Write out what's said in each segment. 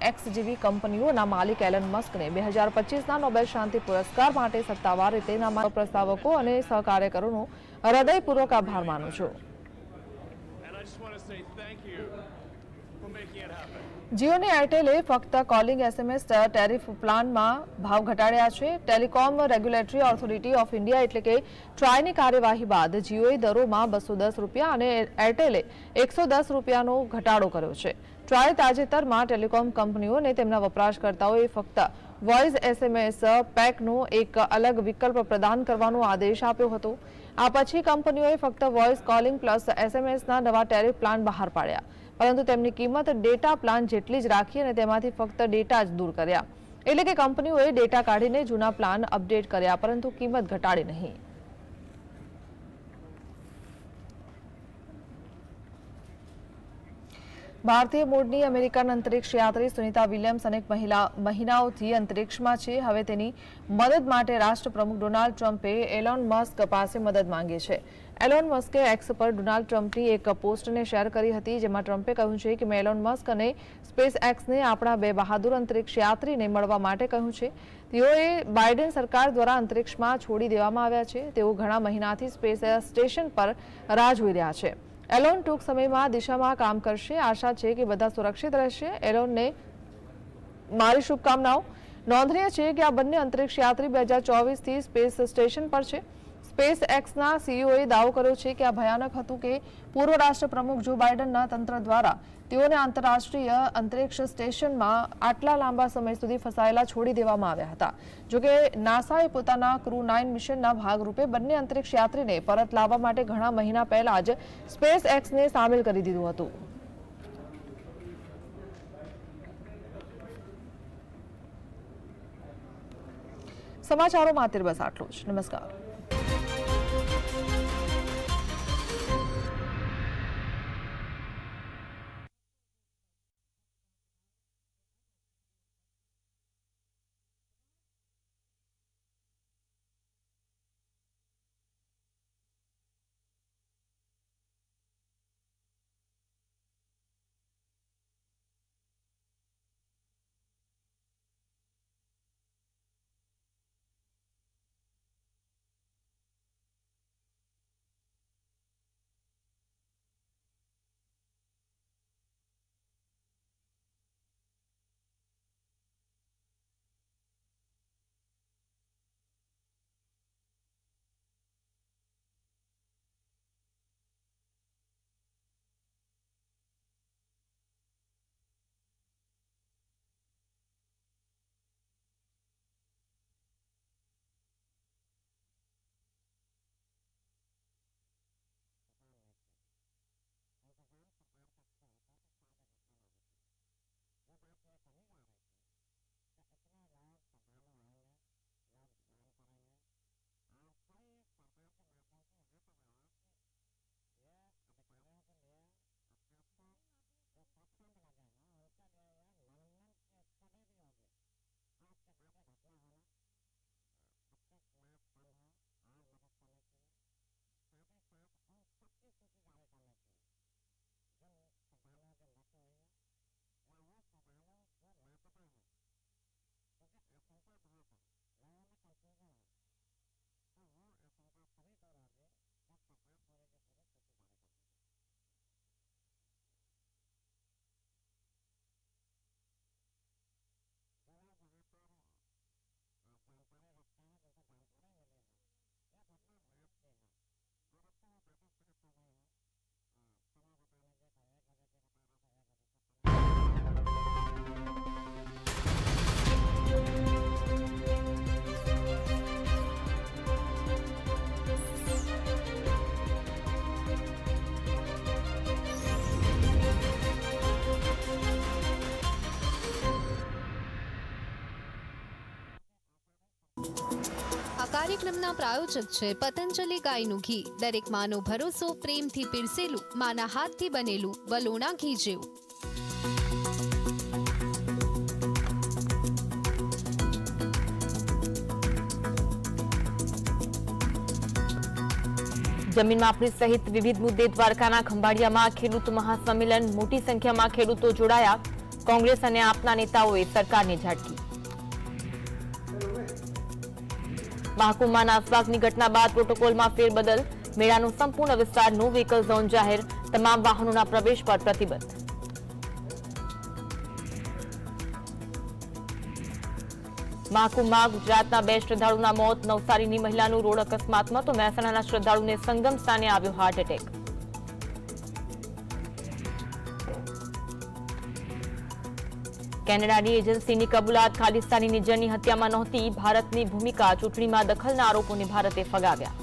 X જેવી કંપનીઓના માલિક એલન મસ્કને બે હજાર પચીસના નોબેલ શાંતિ પુરસ્કાર માટે સત્તાવાર રીતે પ્રસ્તાવકો અને સહકાર્યકરોનો હૃદયપૂર્વક આભાર માનું છું. જીઓને એરટેલે ફક્ત કોલિંગ એસએમએસ ટેરિફ પ્લાનમાં ભાવ ઘટાડ્યા છે. Telecom regulatory authority of India એટલે કે ટ્રાયની કાર્યવાહી બાદ જીઓએ દરોમાં બસો દસ રૂપિયા અને એરટેલે એકસો દસ રૂપિયાનો ઘટાડો કર્યો છે. ટ્રાય તાજેતરમાં ટેલિકોમ કંપનીઓને તેમના વપરાશકર્તાઓએ ફક્ત વોઇસ એસએમએસ પેકનો એક અલગ વિકલ્પ પ્રદાન કરવાનો આદેશ આપ્યો હતો. આ પછી કંપનીઓએ ફક્ત વોઇસ કોલિંગ પ્લસ એસએમએસના નવા ટેરિફ પ્લાન બહાર પાડ્યા. પરંતુ તેમની કિંમત ડેટા પ્લાન જેટલી જ રાખી અને તેમાંથી ફક્ત ડેટા જ દૂર કર્યા. એટલે કે કંપનીઓએ ડેટા કાઢીને જૂના પ્લાન અપડેટ કર્યા, પરંતુ કિંમત ઘટાડી નહીં. ભારતીય મૂળની અમેરિકન અંતરિક્ષ યાત્રી સુનિતા વિલિયમ્સ અનેક મહિનાઓથી અંતરિક્ષમાં છે. હવે તેની મદદ માટે રાષ્ટ્રપ્રમુખ ડોનાલ્ડ ટ્રમ્પે એલોન મસ્ક પાસે મદદ માંગી છે. એલોન મસ્કે એક્સ પર ડોનાલ્ડ ટ્રમ્પની એક પોસ્ટને શેર કરી હતી, જેમાં ટ્રમ્પે કહ્યું છે કે મેં એલોન મસ્ક અને સ્પેસ એક્સને આપણા બે બહાદુર અંતરિક્ષ યાત્રીને મળવા માટે કહ્યું છે. તેઓએ બાઇડેન સરકાર દ્વારા અંતરિક્ષમાં છોડી દેવામાં આવ્યા છે. તેઓ ઘણા મહિનાથી સ્પેસ સ્ટેશન પર રાહ જોઈ રહ્યા છે. એલોન ટૂંક સમયમાં દિશામાં કામ કરશે. આશા છે કે બધા સુરક્ષિત રહેશે. એલોનને મારી શુભકામનાઓ. નોંધનીય છે કે આ બંને અંતરિક્ષ યાત્રી બે હજાર ચોવીસથી સ્પેસ સ્ટેશન પર છે. સ્પેસ એક્સના સીઈઓએ દાવો કર્યો છે કે આ ભયાનક હતું કે પૂર્વ રાષ્ટ્રપ્રમુખ જો બાઇડનના તંત્ર દ્વારા તેઓને આંતરરાષ્ટ્રીય અંતરિક્ષ સ્ટેશનમાં આટલા લાંબા સમય સુધી ફસાયેલા છોડી દેવામાં આવ્યા હતા. જોકે નાસાએ પોતાના ક્રૂ નાઇન મિશનના ભાગરૂપે બંને અંતરિક્ષ યાત્રીને પરત લાવવા માટે ઘણા મહિના પહેલા જ સ્પેસ એક્સને સામેલ કરી દીધું હતું. સમાચારોમાં અત્યારે બસ આટલું જ. નમસ્કાર. કાર્યક્રમના પ્રાયોજક છે પતંજલિ ગાયનું ઘી દરેક માનો ભરોસો, પ્રેમથી પીરસેલું, માના હાથથી બનેલું વલોણા ઘી જેવું. જમીન માપણી સહિત વિવિધ મુદ્દે દ્વારકાના ખંભાળિયામાં ખેડૂત મહાસંમેલન, મોટી સંખ્યામાં ખેડૂતો જોડાયા. કોંગ્રેસ અને આપના નેતાઓએ સરકારને ઝાટકી. મહાકુંભમાં નાસભાગની ઘટના બાદ પ્રોટોકોલમાં ફેરબદલ મેળાનો સંપૂર્ણ વિસ્તાર નો વ્હીકલ ઝોન જાહેર. તમામ વાહનોના પ્રવેશ પર પ્રતિબંધ. મહાકુંભમાં ગુજરાતના બે શ્રદ્ધાળુના મોત. નવસારીની મહિલાનું રોડ અકસ્માતમાં તો મહેસાણાના શ્રદ્ધાળુને સંગમ સ્થાને આવ્યો હાર્ટ એટેક કેનેડાની એજન્સીની કબૂલાત ખાલિસ્તાની નિજરની હત્યામાં નહોતી, ભારતની ભૂમિકા ચૂંટણીમાં દખલના આરોપોને ભારતે ફગાવ્યા.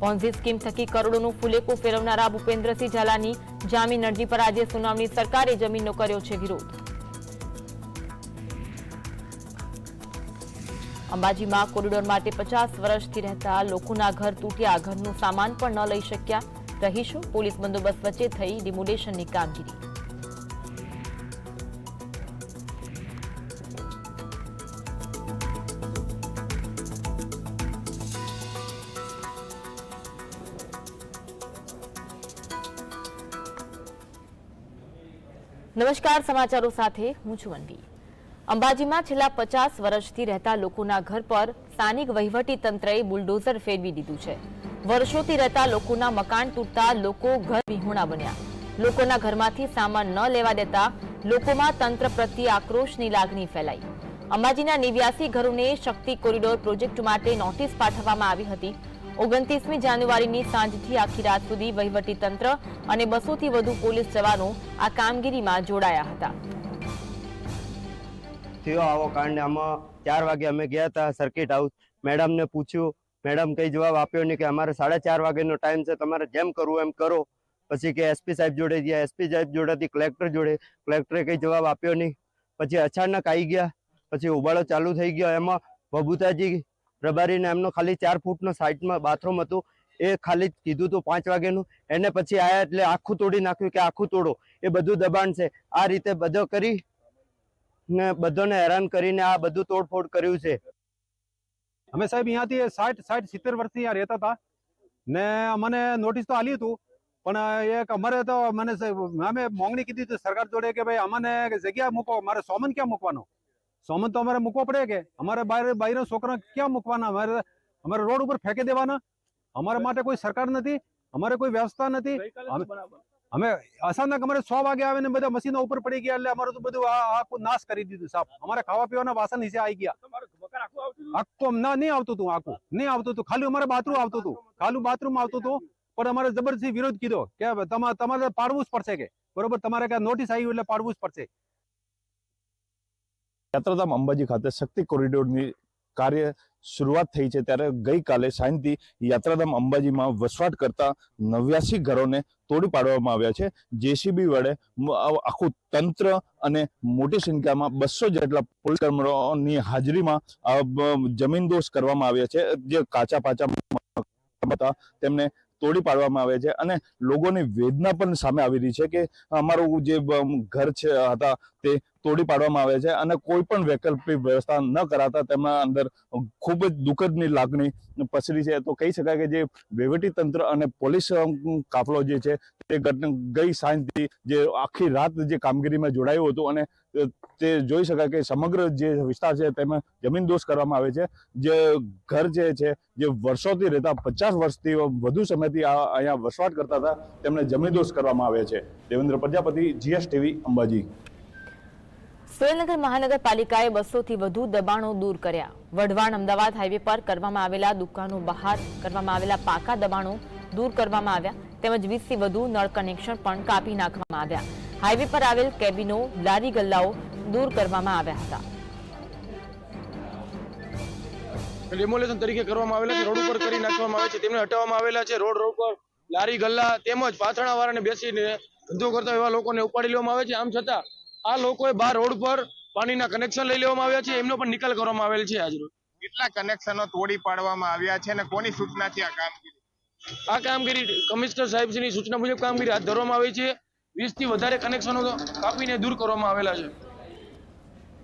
પોન્ઝી સ્કીમ થકી કરોડોનું ફુલેકો ફેરવનારા ભૂપેન્દ્રસિંહ ઝાલાની જામીન અરજી પર આજે સુનાવણી સરકારે જમીનનો કર્યો છે વિરોધ. અંબાજીમાં કોરિડોર માટે પચાસ વર્ષથી રહેતા લોકોના ઘર તૂટ્યા, ઘરનું સામાન પણ ન લઈ શક્યા. રહીશો પોલીસ બંદોબસ્ત વચ્ચે થઈ ડિમોલેશનની કામગીરી. નમસ્કાર, સમાચારો સાથે હું છું અનવી. અંબાજીમાં છેલ્લા પચાસ વર્ષથી રહેતા લોકોના ઘર પર સ્થાનિક વહીવટી તંત્રએ બુલડોઝર ફેરવી દીધું છે. વર્ષોથી રહેતા લોકોના મકાન તૂટતા લોકો ઘર વિહોણા બન્યા. લોકોના ઘરમાંથી સામાન ન લેવા દેતા લોકોમાં તંત્ર પ્રત્યે આક્રોશની લાગણી ફેલાઈ. અંબાજીના નેવ્યાસી ઘરોને શક્તિ કોરિડોર પ્રોજેક્ટ માટે નોટિસ પાઠવવામાં આવી હતી. ઓગણત્રીસમી જાન્યુઆરીની સાંજથી આખી રાત સુધી વહીવટી તંત્ર અને બસોથી વધુ પોલીસ જવાનો આ કામગીરીમાં જોડાયા હતા. થયો આવો કાંડ આમાં ચાર વાગે અમે ગયા હતા સર્કિટ હાઉસ મેડમને પૂછ્યું મેડમ કઈ જવાબ આપ્યો નહીં કે અમારે સાડા ચાર વાગ્યાનો ટાઈમ છે, તમારે જેમ કરવું એમ કરો. પછી કે એસપી સાહેબ જોડે ગયા એસપી સાહેબ જોડેથી કલેક્ટર જોડે. કલેક્ટરે કંઈ જવાબ આપ્યો નહીં. પછી અચાનક આવી ગયા, પછી ઉબાળો ચાલુ થઈ ગયો. એમાં બબુતાજી રબારીને એમનો ખાલી ચાર ફૂટનો સાઈડમાં બાથરૂમ હતું. એ ખાલી કીધું હતું પાંચ વાગ્યાનું. એને પછી આયા એટલે આખું તોડી નાખ્યું કે આખું તોડો. એ બધું દબાણ છે. આ રીતે બધો કરી ને બધાને હેરાન કરીને આ બધું તોડફોડ કર્યું છે. અમે સાહેબ અહીંયાથી સાઠ સાઠ સિત્તેર વર્ષથી અહીંયા રહેતા હતા. ને મને નોટિસ તો આલી હતું પણ એક અમારે તો મને અમે માંગણી કીધી હતી સરકાર જોડે કે ભાઈ અમને જગ્યા મૂકો મારે સોમન ક્યાં મૂકવાનો? સોમન તો અમારે મૂકવો પડે કે? અમારે બહાર બહારના છોકરા ક્યાં મૂકવાના? અમારે અમારે રોડ ઉપર ફેંકી દેવાના? અમારા માટે કોઈ સરકાર નથી અમારે કોઈ વ્યવસ્થા નથી. અમે અચાનક અમારે સો વાગે આવે ને બધા મશીનો ઉપર પડી ગયા એટલે અમારું તો બધું આખું નાશ કરી દીધું સાફ અમારે ખાવા પીવાના વાસણ નીચે આવી ગયા. આખું ના નહીં આવતું હતું આખું. નહીં આવતું હતું. ખાલી અમારે બાથરૂમ આવતું હતું. ખાલી બાથરૂમ આવતું હતું. પણ અમારે જબરજસ્તી વિરોધ કીધો કે તમારે તમારે પાડવું જ પડશે કે. બરોબર? તમારે કે નોટિસ આવી એટલે પાડવું જ પડશે. યાત્રાધામ અંબાજી ખાતે શક્તિ કોરિડોરની કાર્ય શરૂઆત થઈ છે ત્યારે ગઈકાલે સાંજથી યાત્રાધામ અંબાજીમાં વસવાટ કરતા નવ્યાસી ઘરોને તોડી પાડવામાં આવ્યા છે. જેસીબી વડે આખું તંત્ર અને મોટી સંખ્યામાં બસો જેટલા પોલીસ કર્મીઓની હાજરીમાં જમીનદોષ કરવામાં આવ્યા છે. જે કાચા પાચા હતા, તેમને તોડી પાડવામાં આવે છે અને લોકોની વેદના પણ સામે આવી રહી છે કે અમારું જે ઘર છે, હતા તે તોડી પાડવામાં આવે છે અને કોઈ પણ વૈકલ્પિક વ્યવસ્થા ન કરાતા તેમના અંદર ખૂબ જ દુઃખદની લાગણી પસરી છે. તો કહી શકાય કે જે વહીવટી તંત્ર અને પોલીસ કાફલો જે છે તે ગઈ સાંજથી જે આખી રાત જે કામગીરીમાં જોડાયું હતું અને તે જોઈ શકાય કે સમગ્ર જે વિસ્તાર છે તેમાં જમીન દોષ કરવામાં આવે છે. જે ઘર જે છે, જે વર્ષોથી રહેતા પચાસ વર્ષથી વધુ સમયથી આ અહીંયા વસવાટ કરતા હતા, તેમને જમીન દોષ કરવામાં આવે છે. Devendra Prajapati GS TV Ambaji. Surendranagar મહાનગરપાલિકાએ બસોથી વધુ દબાણો દૂર કર્યા. વઢવાણ અમદાવાદ હાઈવે પર કરવામાં આવેલા દુકાનો બહાર કરવામાં આવેલા પાકા દબાણો દૂર કરવામાં આવ્યા તેમજ વીસથી વધુ નળ કનેક્શન પણ કાપી નાખવામાં આવ્યા. હાઈવે પર આવેલ કેબિનો, લારી ગલ્લાઓ દૂર કરવામાં આવ્યા હતા. ડેમોલેશન તરીકે કરવામાં આવેલા છે, રોડ ઉપર કરી નાખવામાં આવે છે, તેમને હટાવવામાં આવેલા છે, રોડ ઉપર લારી ગલ્લા તેમજ પાથરણા વાળાને બેસીને ધંધો કરતા એવા લોકોને ઉપાડી લેવામાં આવે છે. આમ છતાં આ લોકોએ બાર રોડ પર પાણીના કનેક્શન લઈ લેવામાં આવ્યા છે એમનો પણ નિકાલ કરવામાં આવેલ છે આજ રોજ. કેટલા કનેક્શનો તોડી પાડવામાં આવ્યા છે અને કોની સૂચનાથી આ કામગીરી? આ કામગીરી કમિશનર સાહેબની સૂચના મુજબ કામગીરી હાથ ધરવામાં આવી છે. વીસથી વધારે કનેક્શનો કાપીને દૂર કરવામાં આવેલા છે.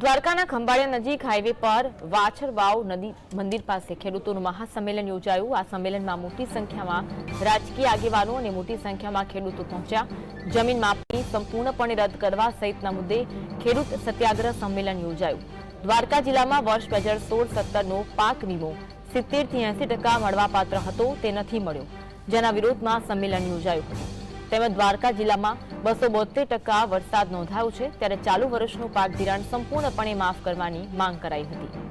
દ્વારકાના ખંભાળિયા નજીક હાઈવે પર વાછર વાવ નદી મંદિર પાસે ખેડૂતોનું મહાસંમેલન યોજાયું. આ સંમેલનમાં મોટી સંખ્યામાં રાજકીય આગેવાનો અને મોટી સંખ્યામાં ખેડૂતો પહોંચ્યા. જમીન માપણી સંપૂર્ણપણે રદ કરવા સહિતના મુદ્દે ખેડૂત સત્યાગ્રહ સંમેલન યોજાયું. દ્વારકા જિલ્લામાં વર્ષ બે હજાર સોળ સત્તરનો પાક વીમો સિત્તેરથી એંસી ટકા મળવાપાત્ર હતો તે નથી મળ્યો. જેના વિરોધમાં સંમેલન યોજાયું. તેમજ દ્વારકા જિલ્લામાં બસો બોતેર ટકા વરસાદ નોંધાયો છે, ત્યારે ચાલુ વર્ષનું પાક ધિરાણ સંપૂર્ણપણે માફ કરવાની માંગ કરાઈ હતી.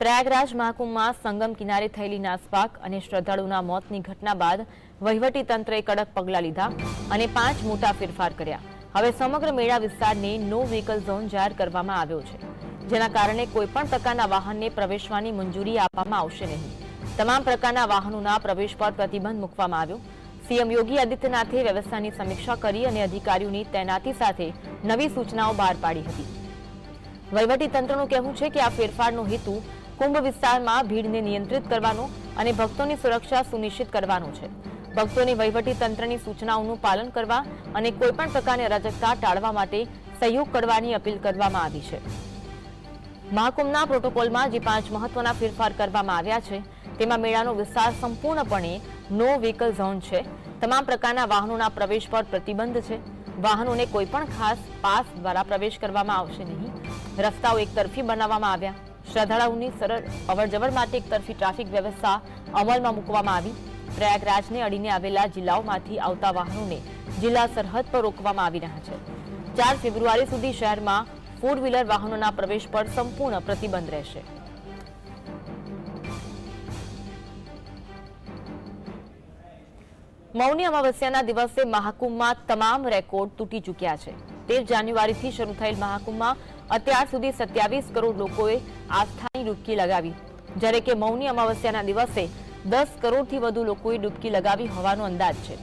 પ્રયાગરાજ મહાકુંભમાં સંગમ કિનારે થયેલી નાસભાગ અને શ્રદ્ધાળુના મોતની ઘટના બાદ વહીવટી તંત્રએ કડક પગલાં લીધા અને પાંચ મોટા ફેરફાર કર્યા. હવે સમગ્ર મેળા વિસ્તારને નો વ્હીકલ ઝોન જાહેર કરવામાં આવ્યો છે. જેના કારણે કોઈપણ પ્રકારના વાહનને પ્રવેશવાની મંજૂરી આપવામાં આવશે નહીં. તમામ પ્રકારના વાહનોના પ્રવેશ પર પ્રતિબંધ મૂકવામાં આવ્યો. સીએમ યોગી આદિત્યનાથે વ્યવસ્થાની સમીક્ષા કરી અને અધિકારીઓની તૈનાતી સાથે નવી સૂચનાઓ બહાર પાડી હતી. તંત્રનું કહેવું છે કે આ ફેરફારનો હેતુ કુંભ વિસ્તારમાં ભીડને નિયંત્રિત કરવાનો અને ભક્તોની સુરક્ષા સુનિશ્ચિત કરવાનો છે. ભક્તોને તંત્રની સૂચનાઓનું પાલન કરવા અને કોઈપણ પ્રકારની અરાજકતા ટાળવા માટે સહયોગ કરવાની અપીલ કરવામાં આવી છે. મહાકુંભના પ્રોટોકોલમાં જે પાંચ મહત્વના ફેરફાર કરવામાં આવ્યા છે, તેમાં મેળાનો વિસ્તાર સંપૂર્ણપણે નો વ્હીકલ ઝોન છે. તમામ પ્રકારના વાહનોના પ્રવેશ પર પ્રતિબંધ છે. વાહનોને કોઈપણ ખાસ પાસ દ્વારા પ્રવેશ કરવામાં આવશે નહીં. રસ્તાઓ એકતરફી બનાવવામાં આવ્યા. શ્રદ્ધાળુઓની સરળ, અવરજવર માટે એકતરફી ટ્રાફિક વ્યવસ્થા અમલમાં મૂકવામાં આવી. પ્રયાગરાજને અડીને આવેલા જિલ્લાઓમાંથી આવતા વાહનોને જિલ્લા સરહદ પર રોકવામાં આવી રહ્યા છે. ચાર ફેબ્રુઆરી સુધી શહેરમાં ફોર વ્હીલર વાહનોના પ્રવેશ પર સંપૂર્ણ પ્રતિબંધ રહેશે. મૌની અમાવસ્યાના દિવસે મહાકુંભમાં તમામ રેકોર્ડ તૂટી ચૂક્યા છે. તેર જાન્યુઆરીથી શરૂ થયેલ મહાકુંભમાં અત્યાર સુધી સત્યાવીસ કરોડ લોકોએ આસ્થાની ડૂબકી લગાવી. જ્યારે કે મૌની અમાવસ્યાના દિવસે દસ કરોડથી વધુ લોકોએ ડૂબકી લગાવી હોવાનો અંદાજ છે.